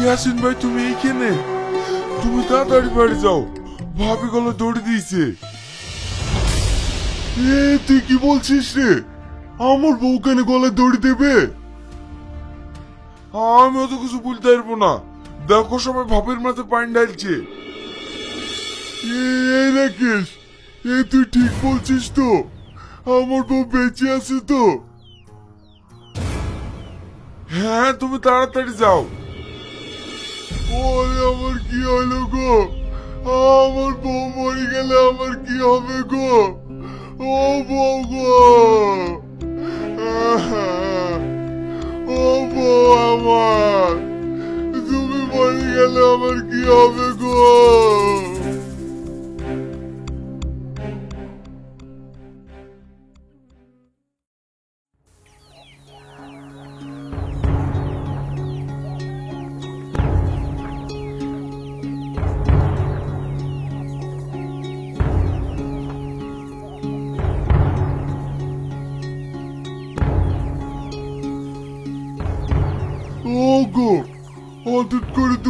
ইয়াসিন ভাই, তুমি তুমি তাড়াতাড়ি বাড়ি যাও। ভাবি দৌড়ে দিয়েছে। এ, তুই কি বলছিস রে? আমার বউ কেন গলায় দড়ি দেবে? আমি অত কিছু বলতে পারব না। দেখো সবাই ভাবের মাথায় পানি ঢালছে। এই রাকেশ, এ, তুই ঠিক বলছিস তো? আমার বউ বেঁচে আছে তো। হ্যাঁ তুমি তাড়াতাড়ি যাও। ওরে আমার কি হলো গো? আমার বউ মরে গেলে আমার কি হবে গো? ও বউ গো। ও বউ আমার। তুমি মরে গেলে আমার কি হবে গো?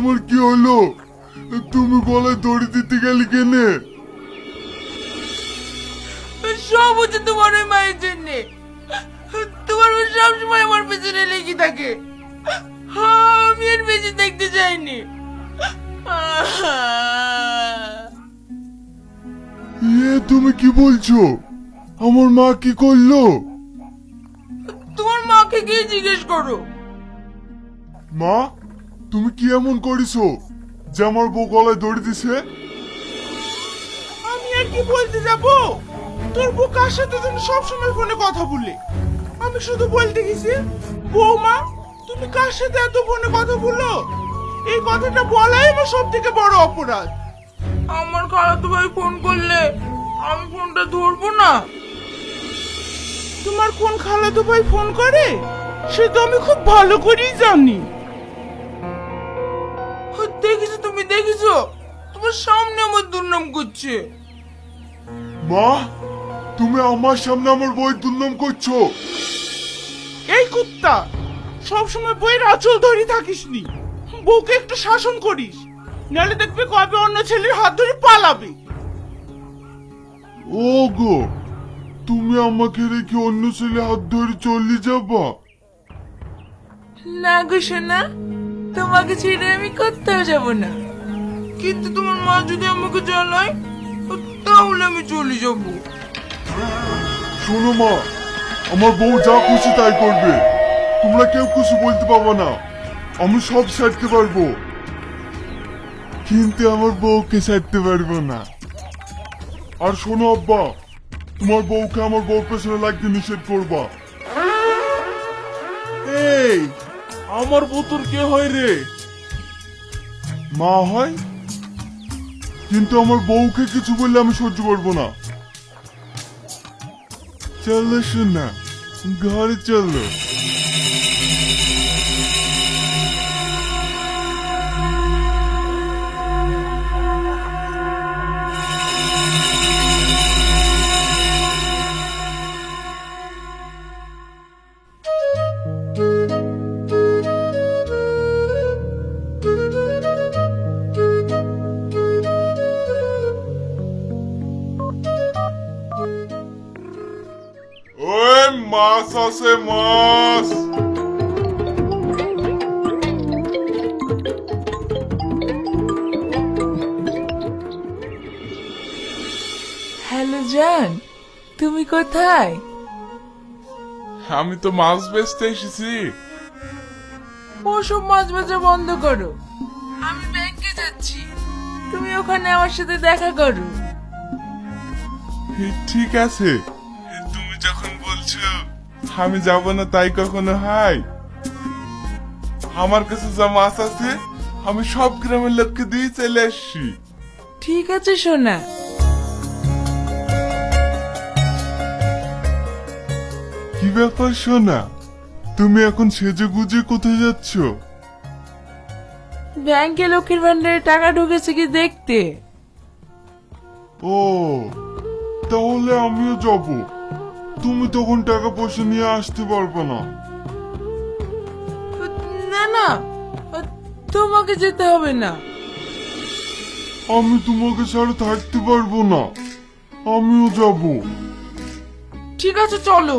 তোমার কি হলো? তুমি গলায় দড়ি দিতে গেলে কেনে? সব হচ্ছে তোমার ওই মায়ের জন্য। তোমার মা সবসময় আমার পেছনে লেগে থাকে। আমি আর বেঁচে দেখতে চাইনি। এ তুমি কি বলছো? আমার মা কি করল? তোমার মাকে গিয়ে জিজ্ঞেস করো। মা? তুমি কি এমন করিছো যে আমার বউ গলায় দড়ি দিছে? আমি আর কি বলতে যাব? তোর বউ কার সাথে তুমি সবসময় ফোনে কথা বলে আমি শুধু বলতে গেছি বৌমা তুমি কার সাথে এত ফোনে কথা বলল? এই কথাটা বলাই আমার সব থেকে বড় অপরাধ। আমার খালাতো ভাই ফোন করলে? আমি ফোনটা ধরবো না। তোমার কোন খালাতো ভাই ফোন করে? সে তো আমি খুব ভালো করেই জানি। তোমার সামনে আমার দুর্নাম করছে। মা তুমি আমার সামনে আমার বই দুর্নাম করছ। এই কুত্তা সবসময় বইয়ের আঁচল ধরে থাকিস নি বউকে একটু শাসন করিস নাহলে দেখবে কবে অন্য ছেলের হাত ধরে পালাবে। ও গো তুমি আমাকে রেখে অন্য ছেলে হাত ধরে চলে যাবা? না গো সোনা তোমাকে ছেড়ে আমি কোথাও যাব না। কিন্তু তোমার মা যদি আমাকে জ্বালায় তাহলে আমি চলে যাব। শোনো মা, আমার বউ যা খুশি তাই করবে। তোমরা কেউ কিছু বলতে পারব না। আমি সব ছাড়তে পারব। কিন্তু আমার বউকে ছাড়তে পারব না। আর শোনো আব্বা, তোমার বউকে আমার বউর পেছনে লাগতে নিষেধ করবা। এই, আমার বোতর কে হয় রে? মা হয়? কিন্তু আমার বউকে কিছু বললে আমি সহ্য করব না। চলো না ঘরে চলো। মাছ হ্যালো জান তুমি কোথায়? আমি তো মাছ বেচতে এসেছি। ওসব মাছ বেচা বন্ধ করো। আমি ব্যাংকে যাচ্ছি। তুমি ওখানে আমার সাথে দেখা করো। ঠিক আছে। আমি যাব না তাই কখনো হয়? আমার কাছে যা মাছ আছে আমি সব গ্রামের লোককে দিয়ে চলে আসছি। ঠিক আছে সোনা। কি ব্যাপার সোনা? তুমি এখন সেজে গুজে কোথায় যাচ্ছ? ব্যাংকে লক্ষ্মীর ভান্ডারে টাকা ঢুকেছে কি দেখতে? ও তাহলে আমিও যাব। তুমি তখন টাকা পয়সা নিয়ে আসতে পারবে না। না না তোমাকে যেতে হবে না। আমি তোমাকে ছাড়া থাকতে পারব না। আমিও যাব। ঠিক আছে চলো।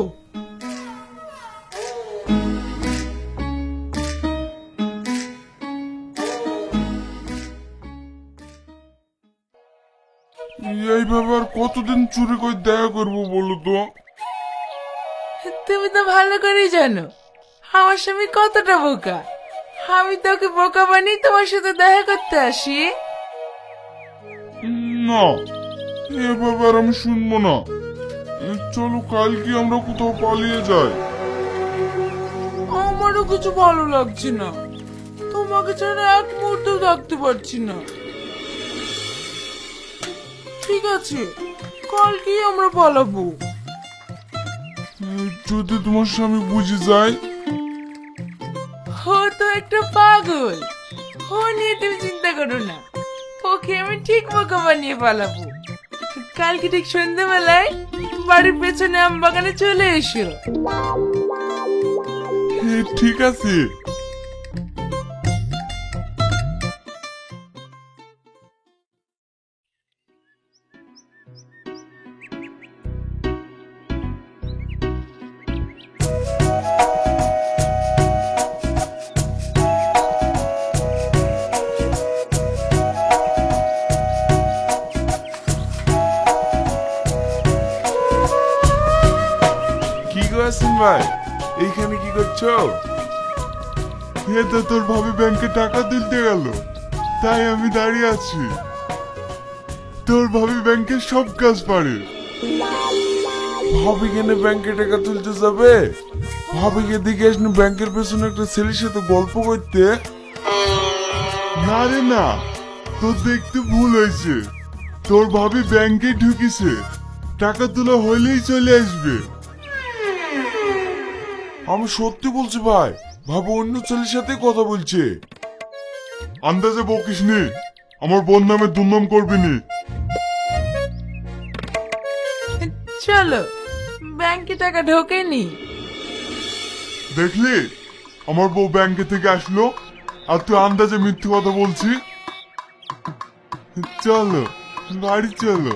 এইভাবে আর কতদিন চুরি করে দেখা করব বলো তো? তুমি তো ভালো করেই জানো। আমার স্বামী কতটা বোকা। আমি তোকে বোকা বানিয়ে তোমার সাথে দেখা করতে আসি। না এভাবে আর আমি শুনব না। চলো কালকে আমরা কোথাও পালিয়ে যাই। আমারও কিছু ভালো লাগছে না। তোমাকে ছাড়া এক মুহূর্তেও থাকতে পারছি না। ঠিক আছে কালকেই আমরা পালাবো। যদি তোমার স্বামী বুঝে যায়। ও তো একটা পাগল। ও নিয়ে তুমি চিন্তা করো না। ওকে আমি ঠিক বোকা বানিয়ে পালাবো। কালকে ঠিক সন্ধ্যেবেলায় বাড়ির পেছনে আম বাগানে চলে এসো। এ, ঠিক আছে। তোর ভাবে ব্যাংকে টাকা তুলতে গেল। তাই আমি দাঁড়িয়ে আছি। তোর ভাবি ব্যাংকের সব কাজ পারে। ভাবি কেন ব্যাংকে টাকা তুলতে যাবে? দিকে ব্যাংকের পেছনে একটা ছেলের সাথে গল্প করতে। না রে না, তোর দেখতে ভুল হয়েছে। তোর ভাবি ব্যাংকে ঢুকিছে। টাকা তোলা হইলেই চলে আসবে। আমি সত্যি বলছি ভাই ভাবি অন্য ছেলের সাথে কথা বলছে। আন্দাজে বকিস নি আমার বোন নামে দুর্নাম করবি নি। চলো ব্যাংকে টাকা ঢোকেনি দেখলি আমার বউ ব্যাংকে থেকে আসলো আর তুই আন্দাজে মিথ্যে কথা বলছি। চলো বাড়ি চলো।